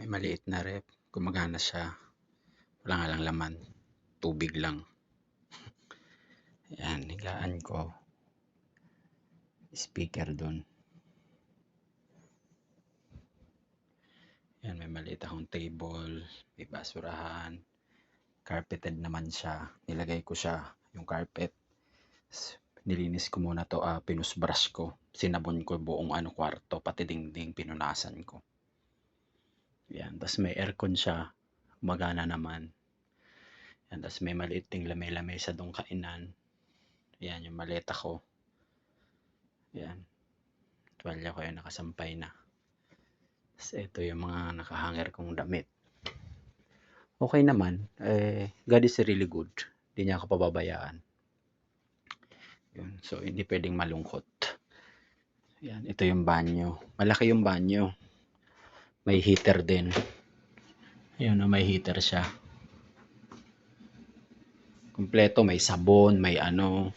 May maliit na ref. Gumagana siya. Wala nga lang laman. Tubig lang. Ayan, higaan ko. Speaker dun. Ayan, may maliit akong table. May basurahan. Carpeted naman siya. Nilagay ko siya, yung carpet. Nilinis ko muna to, ah, pinusbrush ko. Sinabon ko buong ano kwarto, pati dingding, pinunasan ko. Yan, tapos may aircon siya. Magana naman. Yan, tapos may maliit ding lamay-lamay sa dong kainan. Yan, yung maleta ko. Yan. Tuwalya ko yung nakasampay na. Tapos ito yung mga nakahanger kong damit. Okay naman. Eh, God is really good. Hindi niya ako pababayaan. Yun. So, hindi pwedeng malungkot. Yan. Ito yung banyo. Malaki yung banyo. May heater din. Ayun, oh, may heater siya. Kompleto, may sabon, may ano,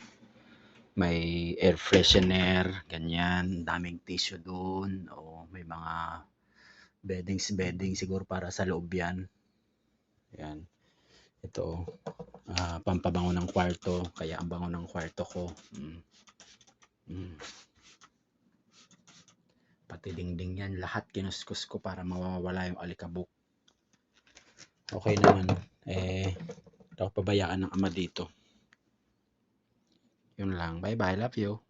may air freshener, ganyan, daming tissue doon, o may mga beddings bedding siguro para sa loob yan. Yan. Ito, ah, pampabango ng kwarto, kaya ang bango ng kwarto ko. Mm. Mm. Pati dingding yan, lahat kinuskus ko para mawawala yung alikabok. Okay naman. Eh, ako pabayaan ng ama dito. Yun lang. Bye-bye. Love you.